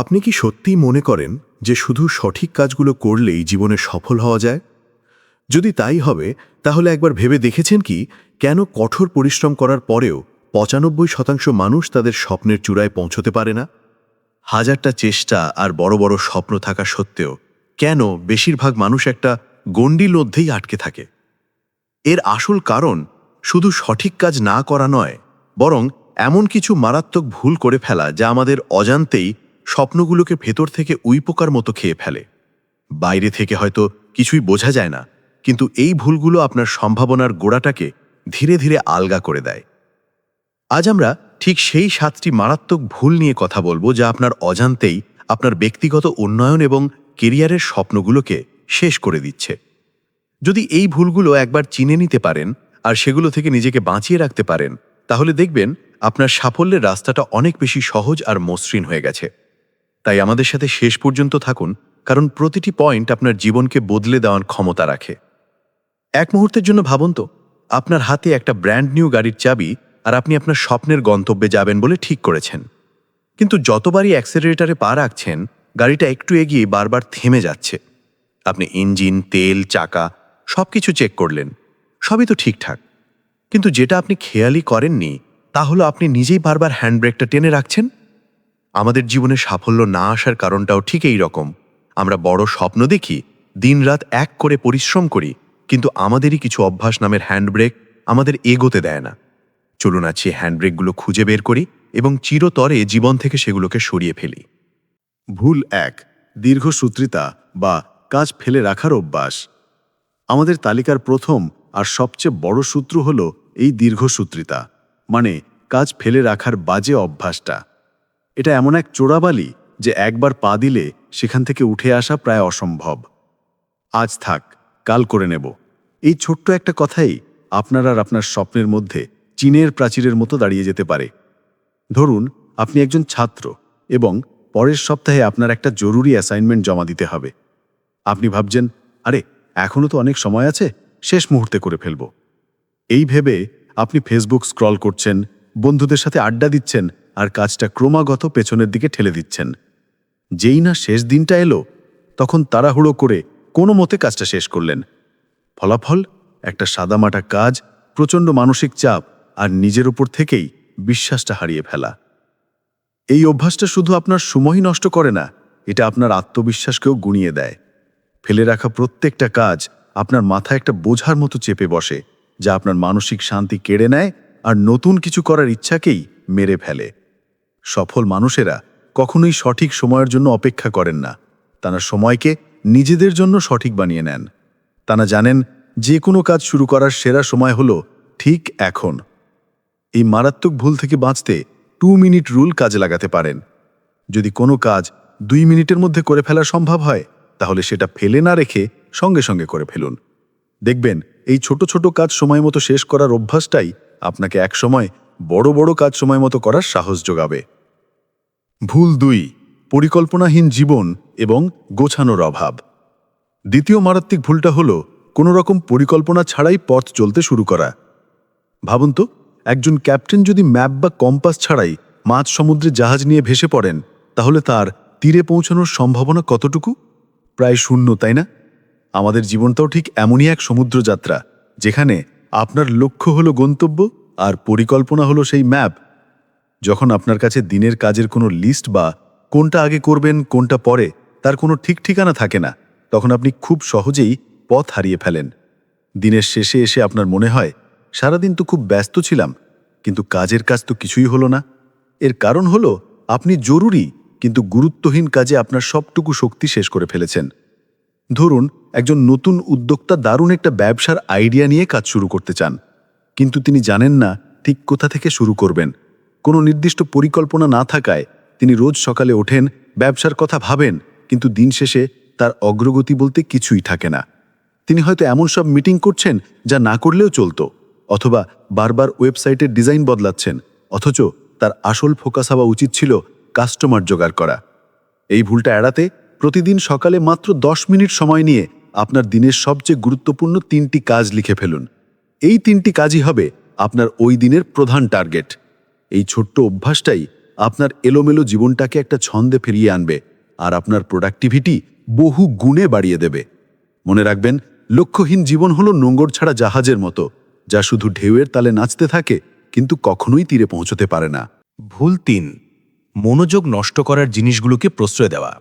আপনি কি সত্যিই মনে করেন যে শুধু সঠিক কাজগুলো করলেই জীবনে সফল হওয়া যায়? যদি তাই হবে, তাহলে একবার ভেবে দেখেছেন কি, কেন কঠোর পরিশ্রম করার পরেও পঁচানব্বই শতাংশ মানুষ তাদের স্বপ্নের চূড়ায় পৌঁছতে পারে না? হাজারটা চেষ্টা আর বড় বড় স্বপ্ন থাকা সত্ত্বেও কেন বেশিরভাগ মানুষ একটা গণ্ডির মধ্যেই আটকে থাকে? এর আসল কারণ শুধু সঠিক কাজ না করা নয়, বরং এমন কিছু মারাত্মক ভুল করে ফেলা যা আমাদের অজান্তেই স্বপ্নগুলোকে ভেতর থেকে উইপোকার মতো খেয়ে ফেলে। বাইরে থেকে হয়তো কিছুই বোঝা যায় না, কিন্তু এই ভুলগুলো আপনার সম্ভাবনার গোড়াটাকে ধীরে ধীরে আলগা করে দেয়। আজ আমরা ঠিক সেই সাতটি মারাত্মক ভুল নিয়ে কথা বলব যা আপনার অজান্তেই আপনার ব্যক্তিগত উন্নয়ন এবং কেরিয়ারের স্বপ্নগুলোকে শেষ করে দিচ্ছে। যদি এই ভুলগুলো একবার চিনে নিতে পারেন আর সেগুলো থেকে নিজেকে বাঁচিয়ে রাখতে পারেন, তাহলে দেখবেন আপনার সাফল্যের রাস্তাটা অনেক বেশি সহজ আর মসৃণ হয়ে গেছে। তাই আমাদের সাথে শেষ পর্যন্ত থাকুন, কারণ প্রতিটি পয়েন্ট আপনার জীবনকে বদলে দেওয়ার ক্ষমতা রাখে। এক মুহূর্তের জন্য ভাবুন তো, আপনার হাতে একটা ব্র্যান্ড নিউ গাড়ির চাবি আর আপনি আপনার স্বপ্নের গন্তব্যে যাবেন বলে ঠিক করেছেন। কিন্তু যতবারই অ্যাক্সেলারেটারে পা রাখছেন, গাড়িটা একটু এগিয়ে বারবার থেমে যাচ্ছে। আপনি ইঞ্জিন তেল, চাকা সব কিছু চেক করলেন, সবই তো ঠিকঠাক। কিন্তু যেটা আপনি খেয়ালই করেননি, তা হলো আপনি নিজেই বারবার হ্যান্ডব্রেকটা টেনে রাখছেন আমাদের জীবনে সাফল্য না আসার কারণটাও ঠিক এই রকম। আমরা বড় স্বপ্ন দেখি, দিনরাত এক করে পরিশ্রম করি, কিন্তু আমাদেরই কিছু অভ্যাস নামের হ্যান্ডব্রেক আমাদের এগোতে দেয় না। চলুন আছি হ্যান্ডব্রেকগুলো খুঁজে বের করি এবং চিরতরে জীবন থেকে সেগুলোকে সরিয়ে ফেলি। ভুল এক দীর্ঘসূত্রিতা বা কাজ ফেলে রাখার অভ্যাস। আমাদের তালিকার প্রথম আর সবচেয়ে বড় সূত্র হল এই দীর্ঘসূত্রিতা মানে কাজ ফেলে রাখার বাজে অভ্যাসটা। এটা এমন এক চোরাবালি যে একবার পা দিলে সেখান থেকে উঠে আসা প্রায় অসম্ভব। আজ থাক, কাল করে নেব। এই ছোট্ট একটা কথাই আপনার আর আপনার স্বপ্নের মধ্যে চীনের প্রাচীরের মতো দাঁড়িয়ে যেতে পারে। ধরুন, আপনি একজন ছাত্র এবং পরের সপ্তাহে আপনার একটা জরুরি অ্যাসাইনমেন্ট জমা দিতে হবে। আপনি ভাবছেন, আরে এখনও তো অনেক সময় আছে, শেষ মুহূর্তে করে ফেলব। এই ভেবে আপনি ফেসবুক স্ক্রল করছেন, বন্ধুদের সাথে আড্ডা দিচ্ছেন আর কাজটা ক্রমাগত পেছনের দিকে ঠেলে দিচ্ছেন। যেই না শেষ দিনটা এলো, তখন তাড়াহুড়ো করে কোনো মতে কাজটা শেষ করলেন। ফলাফল, একটা সাদামাটা কাজ, প্রচণ্ড মানসিক চাপ আর নিজের উপর থেকেই বিশ্বাসটা হারিয়ে ফেলা। এই অভ্যাসটা শুধু আপনার সময়ই নষ্ট করে না, এটা আপনার আত্মবিশ্বাসকেও গুণিয়ে দেয়। ফেলে রাখা প্রত্যেকটা কাজ আপনার মাথায় একটা বোঝার মতো চেপে বসে, যা আপনার মানসিক শান্তি কেড়ে নেয় আর নতুন কিছু করার ইচ্ছাকেই মেরে ফেলে। সফল মানুষেরা কখনোই সঠিক সময়ের জন্য অপেক্ষা করেন না। তারা সময়কে নিজেদের জন্য সঠিক বানিয়ে নেন। তারা জানেন, যে কোনো কাজ শুরু করার সেরা সময় হলো ঠিক এখন। এই মারাত্মক ভুল থেকে বাঁচতে টু মিনিট রুল কাজে লাগাতে পারেন। যদি কোনো কাজ দুই মিনিটের মধ্যে করে ফেলা সম্ভব হয়, তাহলে সেটা ফেলে না রেখে সঙ্গে সঙ্গে করে ফেলুন। দেখবেন, এই ছোট ছোট কাজ সময় মতো শেষ করার অভ্যাসটাই আপনাকে একসময় বড় বড় কাজ সময় মতো করার সাহস যোগাবে। ভুল দুই, পরিকল্পনাহীন জীবন এবং গোছানোর অভাব। দ্বিতীয় মারাত্মক ভুলটা হলো, কোনো রকম পরিকল্পনা ছাড়াই পথ চলতে শুরু করা। ভাবুন তো, একজন ক্যাপ্টেন যদি ম্যাপ বা কম্পাস ছাড়াই মাঝ সমুদ্রে জাহাজ নিয়ে ভেসে পড়েন, তাহলে তার তীরে পৌঁছানোর সম্ভাবনা কতটুকু? প্রায় শূন্য, তাই না? আমাদের জীবনটাও ঠিক এমনই এক সমুদ্রযাত্রা, যেখানে আপনার লক্ষ্য হলো গন্তব্য আর পরিকল্পনা হলো সেই ম্যাপ যখন আপনার কাছে দিনের কাজের কোনো লিস্ট বা কোনটা আগে করবেন, কোনটা পরে, তার কোনো ঠিক ঠিকানা থাকে না, তখন আপনি খুব সহজেই পথ হারিয়ে ফেলেন। দিনের শেষে এসে আপনার মনে হয়, সারাদিন তো খুব ব্যস্ত ছিলাম, কিন্তু কাজের কাজ তো কিছুই হলো না। এর কারণ হলো, আপনি জরুরি কিন্তু গুরুত্বহীন কাজে আপনার সবটুকু শক্তি শেষ করে ফেলেছেন। ধরুন, একজন নতুন উদ্যোক্তা দারুণ একটা ব্যবসার আইডিয়া নিয়ে কাজ শুরু করতে চান, কিন্তু তিনি জানেন না ঠিক কোথা থেকে শুরু করবেন। কোনো নির্দিষ্ট পরিকল্পনা না থাকায় তিনি রোজ সকালে ওঠেন, ব্যবসার কথা ভাবেন, কিন্তু দিন শেষে তার অগ্রগতি বলতে কিছুই থাকে না। তিনি হয়তো এমন সব মিটিং করছেন যা না করলেও চলতো, অথবা বারবার ওয়েবসাইটের ডিজাইন বদলাচ্ছেন, অথচ তার আসল ফোকাস হওয়া উচিত ছিল কাস্টমার জোগাড় করা। এই ভুলটা এড়াতে প্রতিদিন সকালে মাত্র দশ মিনিট সময় নিয়ে আপনার দিনের সবচেয়ে গুরুত্বপূর্ণ তিনটি কাজ লিখে ফেলুন। এই তিনটি কাজই হবে আপনার ওই দিনের প্রধান টার্গেট। এই ছোট্ট অভ্যাসটাই আপনার এলোমেলো জীবনটাকে একটা ছন্দে ফিরিয়ে আনবে আর আপনার প্রোডাক্টিভিটি বহু গুণে বাড়িয়ে দেবে। মনে রাখবেন, লক্ষ্যহীন জীবন হলো নোঙ্গর ছাড়া জাহাজের মতো, যা শুধু ঢেউয়ের তালে নাচতে থাকে, কিন্তু কখনোই তীরে পৌঁছতে পারে না। ভুল তিন, মনোযোগ নষ্ট করার জিনিসগুলোকে প্রশ্রয় দেওয়া।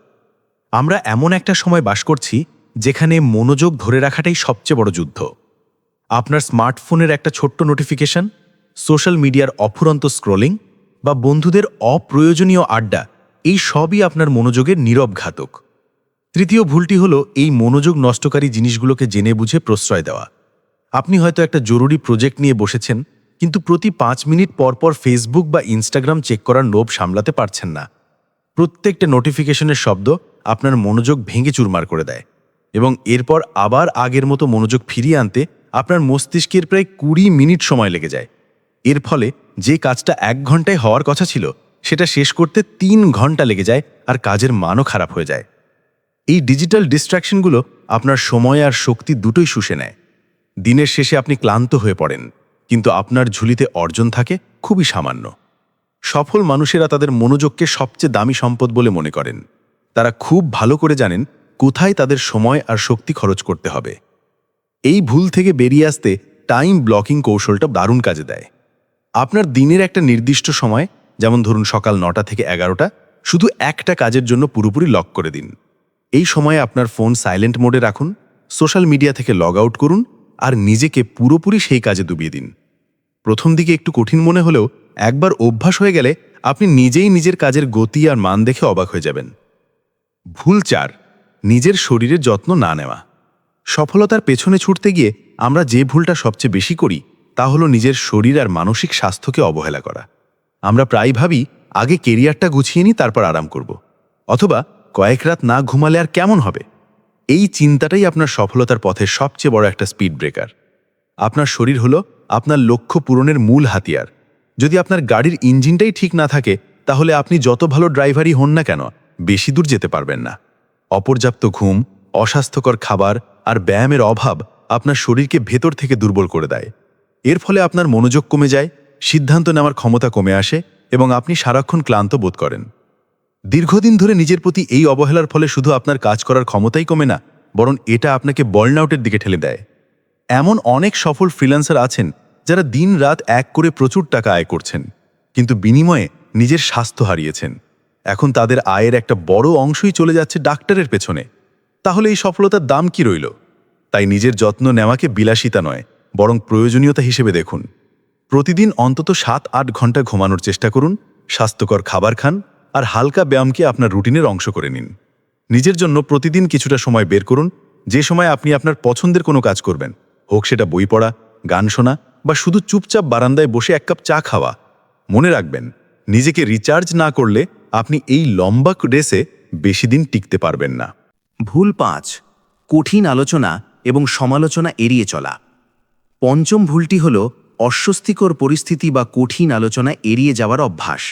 আমরা এমন একটা সময় বাস করছি, যেখানে মনোযোগ ধরে রাখাটাই সবচেয়ে বড় যুদ্ধ। আপনার স্মার্টফোনের একটা ছোট্ট নোটিফিকেশন সোশ্যাল মিডিয়ার অফুরন্ত স্ক্রোলিং বা বন্ধুদের অপ্রয়োজনীয় আড্ডা, এই সবই আপনার মনোযোগের নীরব ঘাতক। তৃতীয় ভুলটি হলো এই মনোযোগ নষ্টকারী জিনিসগুলোকে জেনে বুঝে প্রশ্রয় দেওয়া। আপনি হয়তো একটা জরুরি প্রজেক্ট নিয়ে বসেছেন, কিন্তু প্রতি পাঁচ মিনিট পর পর ফেসবুক বা ইনস্টাগ্রাম চেক করার লোভ সামলাতে পারছেন না। প্রত্যেকটা নোটিফিকেশনের শব্দ আপনার মনোযোগ ভেঙে চুরমার করে দেয় এবং এরপর আবার আগের মতো মনোযোগ ফিরিয়ে আনতে আপনার মস্তিষ্কের প্রায় কুড়ি মিনিট সময় লেগে যায়। এর ফলে যে কাজটা এক ঘন্টায় হওয়ার কথা ছিল, সেটা শেষ করতে তিন ঘণ্টা লেগে যায় আর কাজের মানও খারাপ হয়ে যায়। এই ডিজিটাল ডিস্ট্র্যাকশনগুলো আপনার সময় আর শক্তি দুটোই শুষে নেয়। দিনের শেষে আপনি ক্লান্ত হয়ে পড়েন, কিন্তু আপনার ঝুলিতে অর্জন থাকে খুবই সামান্য। সফল মানুষেরা তাদের মনোযোগকে সবচেয়ে দামি সম্পদ বলে মনে করেন। তারা খুব ভালো করে জানেন কোথায় তাদের সময় আর শক্তি খরচ করতে হবে। এই ভুল থেকে বেরিয়ে আসতে টাইম ব্লকিং কৌশলটা দারুণ কাজে দেয়। আপনার দিনের একটা নির্দিষ্ট সময়, যেমন ধরুন সকাল নটা থেকে এগারোটা, শুধু একটা কাজের জন্য পুরোপুরি লক করে দিন। এই সময়ে আপনার ফোন সাইলেন্ট মোডে রাখুন, সোশ্যাল মিডিয়া থেকে লগ আউট করুন, আর নিজেকে পুরোপুরি সেই কাজে ডুবিয়ে দিন। প্রথম দিকে একটু কঠিন মনে হলেও একবার অভ্যাস হয়ে গেলে আপনি নিজেই নিজের কাজের গতি আর মান দেখে অবাক হয়ে যাবেন। ভুল চার, নিজের শরীরের যত্ন না নেওয়া। সফলতার পেছনে ছুটতে গিয়ে আমরা যে ভুলটা সবচেয়ে বেশি করি তা হলো নিজের শরীর আর মানসিক স্বাস্থ্যকে অবহেলা করা। আমরা প্রায় ভাবি, আগে কেরিয়ারটা গুছিয়ে নিই তারপর আরাম করব। অথবা কয়েক রাত না ঘুমালে আর কেমন হবে? এই চিন্তাটাই আপনার সফলতার পথে সবচেয়ে বড় একটা স্পিড ব্রেকার আপনার শরীর হলো আপনার লক্ষ্য পূরণের মূল হাতিয়ার। যদি আপনার গাড়ির ইঞ্জিনটাই ঠিক না থাকে, তাহলে আপনি যত ভালো ড্রাইভারই হন না কেন, বেশি দূর যেতে পারবেন না। অপর্যাপ্ত ঘুম, অস্বাস্থ্যকর খাবার আর ব্যায়ামের অভাব আপনার শরীরকে ভেতর থেকে দুর্বল করে দেয়। এর ফলে আপনার মনোযোগ কমে যায়, সিদ্ধান্ত নেওয়ার ক্ষমতা কমে আসে এবং আপনি সারাক্ষণ ক্লান্ত বোধ করেন। দীর্ঘদিন ধরে নিজের প্রতি এই অবহেলার ফলে শুধু আপনার কাজ করার ক্ষমতাই কমে না, বরং এটা আপনাকে বর্নআউটের দিকে ঠেলে দেয়। এমন অনেক সফল ফ্রিল্যান্সার আছেন যারা দিন রাত এক করে প্রচুর টাকা আয় করছেন, কিন্তু বিনিময়ে নিজের স্বাস্থ্য হারিয়েছেন। এখন তাদের আয়ের একটা বড় অংশই চলে যাচ্ছে ডাক্তারের পেছনে। তাহলে এই সফলতার দাম কি রইল? তাই নিজের যত্ন নেওয়াকে বিলাসিতা নয় বরং প্রয়োজনীয়তা হিসেবে দেখুন। প্রতিদিন অন্তত সাত, আট ঘণ্টা ঘুমানোর চেষ্টা করুন, স্বাস্থ্যকর খাবার খান আর হালকা ব্যায়ামকে আপনার রুটিনের অংশ করে নিন। নিজের জন্য প্রতিদিন কিছুটা সময় বের করুন, যে সময় আপনি আপনার পছন্দের কোনো কাজ করবেন। হোক সেটা বই পড়া, গান শোনা বা শুধু চুপচাপ বারান্দায় বসে এক কাপ চা খাওয়া। মনে রাখবেন, নিজেকে রিচার্জ না করলে আপনি এই লম্বা রেসে বেশি দিন টিকতে পারবেন না। ভুল পাঁচ, কঠিন আলোচনা এবং সমালোচনা এড়িয়ে চলা। পঞ্চম ভুলটি হল অস্বস্তিকর পরিস্থিতি বা কঠিন আলোচনা এড়িয়ে যাওয়ার অভ্যাস।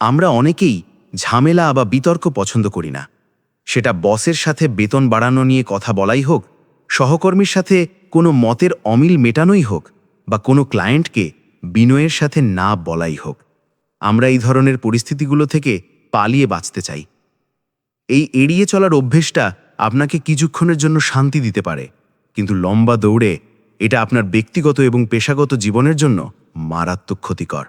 আমরা অনেকেই ঝামেলা বা বিতর্ক পছন্দ করি না। সেটা বসের সাথে বেতন বাড়ানো নিয়ে কথা বলাই হোক, সহকর্মীর সাথে কোনো মতের অমিল মেটানোই হোক বা কোনো ক্লায়েন্টকে বিনয়ের সাথে না বলাই হোক। আমরা এই ধরনের পরিস্থিতিগুলো থেকে পালিয়ে বাঁচতে চাই। এই এড়িয়ে চলার অভ্যেসটা আপনাকে কিছুক্ষণের জন্য শান্তি দিতে পারে, কিন্তু লম্বা দৌড়ে এটা আপনার ব্যক্তিগত এবং পেশাগত জীবনের জন্য মারাত্মক ক্ষতিকর।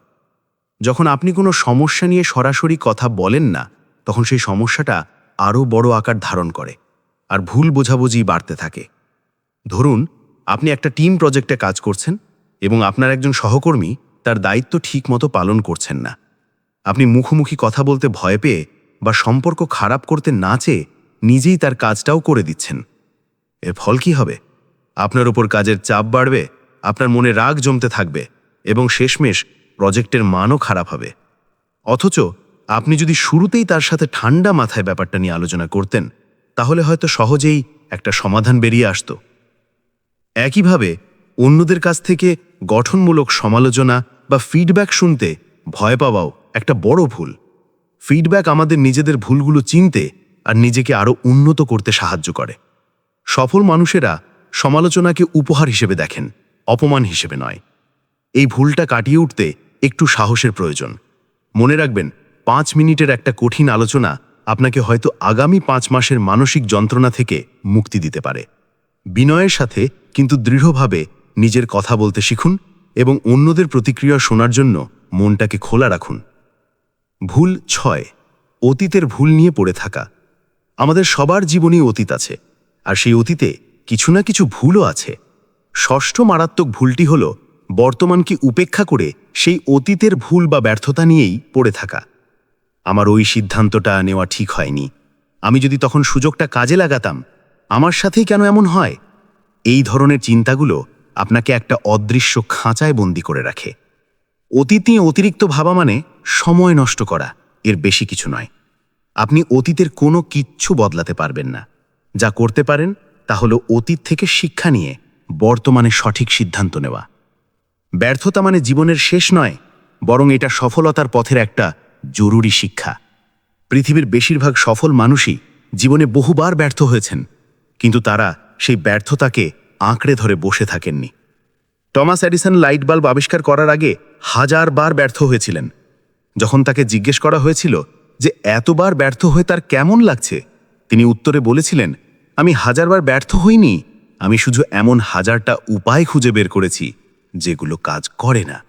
যখন আপনি কোনো সমস্যা নিয়ে সরাসরি কথা বলেন না, তখন সেই সমস্যাটা আরও বড় আকার ধারণ করে আর ভুল বোঝাবুঝি বাড়তে থাকে। ধরুন, আপনি একটা টিম প্রজেক্টে কাজ করছেন এবং আপনার একজন সহকর্মী তার দায়িত্ব ঠিকমতো পালন করছেন না। আপনি মুখোমুখি কথা বলতে ভয় পেয়ে বা সম্পর্ক খারাপ করতে না চেয়ে নিজেই তার কাজটাও করে দিচ্ছেন। এর ফল কি হবে? আপনার ওপর কাজের চাপ বাড়বে, আপনার মনে রাগ জমতে থাকবে এবং শেষমেশ প্রজেক্টের মানও খারাপ হবে। অথচ আপনি যদি শুরুতেই তার সাথে ঠান্ডা মাথায় ব্যাপারটা নিয়ে আলোচনা করতেন, তাহলে হয়তো সহজেই একটা সমাধান বেরিয়ে আসত। একইভাবে অন্যদের কাছ থেকে গঠনমূলক সমালোচনা বা ফিডব্যাক শুনতে ভয় পাওয়াও একটা বড় ভুল। ফিডব্যাক আমাদের নিজেদের ভুলগুলো চিনতে আর নিজেকে আরও উন্নত করতে সাহায্য করে। সফল মানুষেরা সমালোচনাকে উপহার হিসেবে দেখেন, অপমান হিসেবে নয়। এই ভুলটা কাটিয়ে উঠতে একটু সাহসের প্রয়োজন। মনে রাখবেন, পাঁচ মিনিটের একটা কঠিন আলোচনা আপনাকে হয়তো আগামী পাঁচ মাসের মানসিক যন্ত্রণা থেকে মুক্তি দিতে পারে। বিনয়ের সাথে কিন্তু দৃঢ়ভাবে নিজের কথা বলতে শিখুন এবং অন্যদের প্রতিক্রিয়া শোনার জন্য মনটাকে খোলা রাখুন। ভুল ছয়, অতীতের ভুল নিয়ে পড়ে থাকা। আমাদের সবার জীবনেই অতীত আছে, আর সেই অতীতে কিছু না কিছু ভুলও আছে। ষষ্ঠ মারাত্মক ভুলটি হল বর্তমানকে উপেক্ষা করে সেই অতীতের ভুল বা ব্যর্থতা নিয়েই পড়ে থাকা। আমার ওই সিদ্ধান্তটা নেওয়া ঠিক হয়নি। আমি যদি তখন সুযোগটা কাজে লাগাতাম, আমার সাথেই কেন এমন হয়? এই ধরনের চিন্তাগুলো আপনাকে একটা অদৃশ্য খাঁচায় বন্দি করে রাখে। অতীত নিয়ে অতিরিক্ত ভাবা মানে সময় নষ্ট করা, এর বেশি কিছু নয়। আপনি অতীতের কোনো কিচ্ছু বদলাতে পারবেন না। যা করতে পারেন তা হলো অতীত থেকে শিক্ষা নিয়ে বর্তমানে সঠিক সিদ্ধান্ত নেওয়া। ব্যর্থতা মানে জীবনের শেষ নয়, বরং এটা সফলতার পথের একটা জরুরি শিক্ষা। পৃথিবীর বেশিরভাগ সফল মানুষই জীবনে বহুবার ব্যর্থ হয়েছেন, কিন্তু তারা সেই ব্যর্থতাকে আঁকড়ে ধরে বসে থাকেননি। টমাস অ্যাডিসন লাইট বাল্ব আবিষ্কার করার আগে হাজারবার ব্যর্থ হয়েছিলেন। যখন তাকে জিজ্ঞেস করা হয়েছিল যে, এতবার ব্যর্থ হয়ে তার কেমন লাগছে? তিনি উত্তরে বলেছিলেন আমি হাজারবার ব্যর্থ হইনি, আমি শুধু এমন হাজারটা উপায় খুঁজে বের করেছি, যেগুলো কাজ করে না।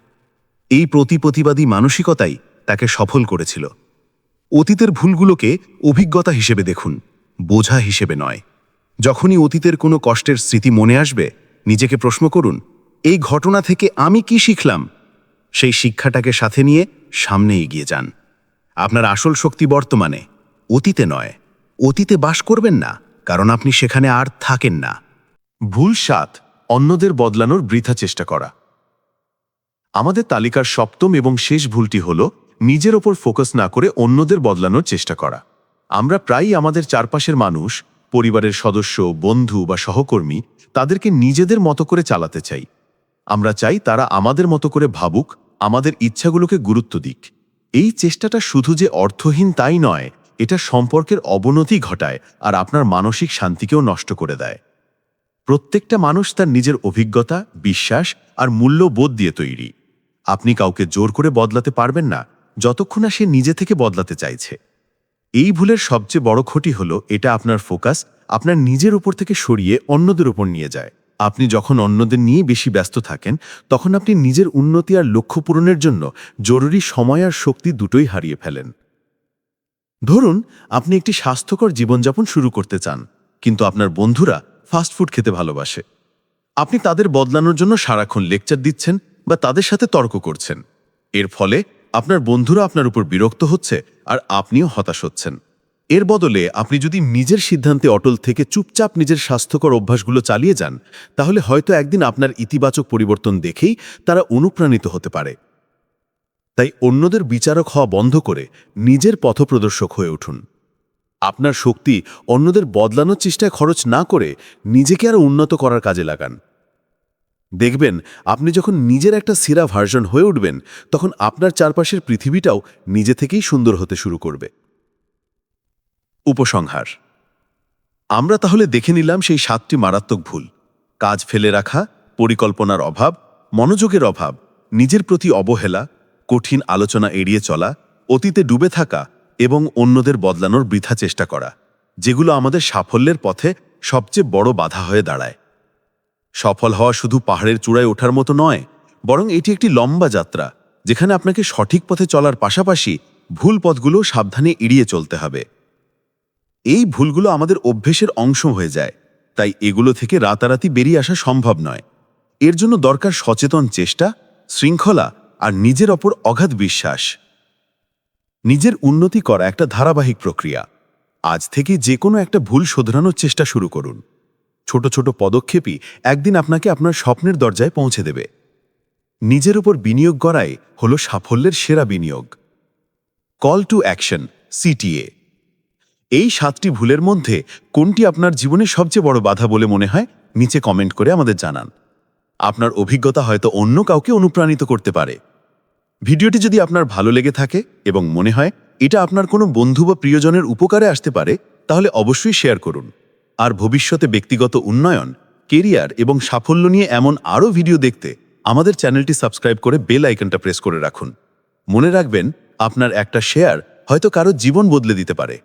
এই প্রতিপ্রতিবাদী মানসিকতাই তাকে সফল করেছিল। অতীতের ভুলগুলোকে অভিজ্ঞতা হিসেবে দেখুন, বোঝা হিসেবে নয়। যখনই অতীতের কোনো কষ্টের স্মৃতি মনে আসবে, নিজেকে প্রশ্ন করুন, এই ঘটনা থেকে আমি কি শিখলাম? সেই শিক্ষাটাকে সাথে নিয়ে সামনে এগিয়ে যান। আপনার আসল শক্তি বর্তমানে, অতীতে নয়, অতীতে বাস করবেন না। কারণ আপনি সেখানে আর থাকেন না। ভুল সাত অন্যদের বদলানোর বৃথা চেষ্টা করা। আমাদের তালিকার সপ্তম এবং শেষ ভুলটি হল নিজের ওপর ফোকাস না করে অন্যদের বদলানোর চেষ্টা করা। আমরা প্রায়ই আমাদের চারপাশের মানুষ, পরিবারের সদস্য, বন্ধু বা সহকর্মী তাদেরকে নিজেদের মতো করে চালাতে চাই। আমরা চাই তারা আমাদের মতো করে ভাবুক, আমাদের ইচ্ছাগুলোকে গুরুত্ব দিক। এই চেষ্টাটা শুধু যে অর্থহীন তাই নয় এটা সম্পর্কের অবনতি ঘটায় আর আপনার মানসিক শান্তিকেও নষ্ট করে দেয়। প্রত্যেকটা মানুষ তার নিজের অভিজ্ঞতা, বিশ্বাস আর মূল্যবোধ দিয়ে তৈরি। আপনি কাউকে জোর করে বদলাতে পারবেন না, যতক্ষণ না সে নিজে থেকে বদলাতে চাইছে। এই ভুলের সবচেয়ে বড় ক্ষতি হলো এটা আপনার ফোকাস আপনার নিজের উপর থেকে সরিয়ে অন্যদের উপর নিয়ে যায়। আপনি যখন অন্যদের নিয়ে বেশি ব্যস্ত থাকেন, তখন আপনি নিজের উন্নতি আর লক্ষ্য পূরণের জন্য জরুরি সময় আর শক্তি দুটোই হারিয়ে ফেলেন। ধরুন, আপনি একটি স্বাস্থ্যকর জীবনযাপন শুরু করতে চান, কিন্তু আপনার বন্ধুরা ফাস্টফুড খেতে ভালোবাসে। আপনি তাদের বদলানোর জন্য সারাক্ষণ লেকচার দিচ্ছেন বা তাদের সাথে তর্ক করছেন। এর ফলে আপনার বন্ধুরা আপনার উপর বিরক্ত হচ্ছে আর আপনিও হতাশ হচ্ছেন। এর বদলে আপনি যদি নিজের সিদ্ধান্তে অটল থেকে চুপচাপ নিজের স্বাস্থ্যকর অভ্যাসগুলো চালিয়ে যান, তাহলে হয়তো একদিন আপনার ইতিবাচক পরিবর্তন দেখেই তারা অনুপ্রাণিত হতে পারে। তাই অন্যদের বিচারক হওয়া বন্ধ করে নিজের পথপ্রদর্শক হয়ে উঠুন। আপনার শক্তি অন্যদের বদলানোর চেষ্টায় খরচ না করে নিজেকে আরও উন্নত করার কাজে লাগান। দেখবেন, আপনি যখন নিজের একটা সেরা ভার্সন হয়ে উঠবেন, তখন আপনার চারপাশের পৃথিবীটাও নিজে থেকেই সুন্দর হতে শুরু করবে। উপসংহার। আমরা তাহলে দেখে নিলাম সেই সাতটি মারাত্মক ভুল। কাজ ফেলে রাখা, পরিকল্পনার অভাব, মনোযোগের অভাব, নিজের প্রতি অবহেলা কঠিন আলোচনা এড়িয়ে চলা, অতীতে ডুবে থাকা এবং অন্যদের বদলানোর বৃথা চেষ্টা করা, যেগুলো আমাদের সাফল্যের পথে সবচেয়ে বড় বাধা হয়ে দাঁড়ায়। সফল হওয়া শুধু পাহাড়ের চূড়ায় ওঠার মতো নয়, বরং এটি একটি লম্বা যাত্রা, যেখানে আপনাকে সঠিক পথে চলার পাশাপাশি ভুল পথগুলো সাবধানে এড়িয়ে চলতে হবে। এই ভুলগুলো আমাদের অভ্যেসের অংশ হয়ে যায়, তাই এগুলো থেকে রাতারাতি বেরিয়ে আসা সম্ভব নয়। এর জন্য দরকার সচেতন চেষ্টা, শৃঙ্খলা আর নিজের ওপর অগাধ বিশ্বাস। নিজের উন্নতি করা একটা ধারাবাহিক প্রক্রিয়া। আজ থেকে যে কোনো একটা ভুল শোধরানোর চেষ্টা শুরু করুন। ছোট ছোট পদক্ষেপই একদিন আপনাকে আপনার স্বপ্নের দরজায় পৌঁছে দেবে। নিজের উপর বিনিয়োগ করাই হল সাফল্যের সেরা বিনিয়োগ। কল টু অ্যাকশন সিটিএ এই সাতটি ভুলের মধ্যে কোনটি আপনার জীবনে সবচেয়ে বড় বাধা বলে মনে হয়, নিচে কমেন্ট করে আমাদের জানান। আপনার অভিজ্ঞতা হয়তো অন্য কাউকে অনুপ্রাণিত করতে পারে। ভিডিওটি যদি আপনার ভালো লেগে থাকে এবং মনে হয় এটা আপনার কোনো বন্ধু বা প্রিয়জনের উপকারে আসতে পারে, তাহলে অবশ্যই শেয়ার করুন। আর ভবিষ্যতে ব্যক্তিগত উন্নয়ন, কেরিয়ার এবং সাফল্য নিয়ে এমন আরও ভিডিও দেখতে আমাদের চ্যানেলটি সাবস্ক্রাইব করে বেল আইকনটা প্রেস করে রাখুন। মনে রাখবেন, আপনার একটা শেয়ার হয়তো কারও জীবন বদলে দিতে পারে।